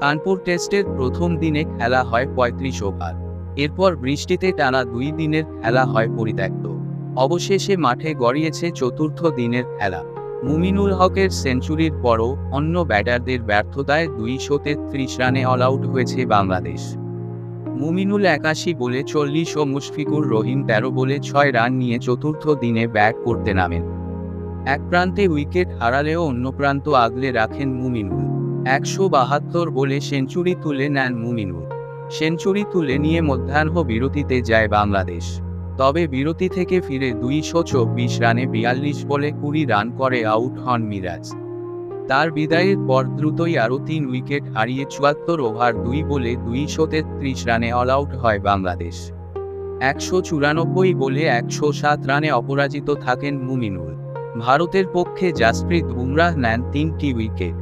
কানপুর টেস্টের প্রথম দিনে খেলা হয় পঁয়ত্রিশ ওভার। এরপর বৃষ্টিতে টানা দুই দিনের খেলা হয় পরিত্যক্ত। অবশেষে মাঠে গড়িয়েছে চতুর্থ দিনের খেলা। মুমিনুল হকের সেঞ্চুরির পরও অন্য ব্যাটারদের ব্যর্থতায় দুইশো তেত্রিশ রানে অল আউট হয়েছে বাংলাদেশ। মুমিনুল একাশি বলে চল্লিশ ও মুশফিকুর রহিম তেরো বলে ছয় রান নিয়ে চতুর্থ দিনে ব্যাট করতে নামেন। এক প্রান্তে উইকেট হারালেও অন্য প্রান্ত আগলে রাখেন মুমিনুল। একশো বাহাত্তর বলে সেঞ্চুরি তুলে নেন মুমিনুল সেঞ্চুরি তুলে নিয়ে মধ্যাহ্ন বিরতিতে যায় বাংলাদেশ। তবে বিরতি থেকে ফিরে দুইশো চব্বিশ রানে বিয়াল্লিশ বলে কুড়ি রান করে আউট হন মিরাজ। তার বিদায়ের পর দ্রুতই আরও তিন উইকেট হারিয়ে চুয়াত্তর ওভার দুই বলে দুইশো তেত্রিশ রানে অল আউট হয় বাংলাদেশ। একশো চুরানব্বই বলে একশো সাত রানে অপরাজিত থাকেন মুমিনুল ভারতের পক্ষে জাসপ্রীত বুমরাহ নেন তিনটি উইকেট।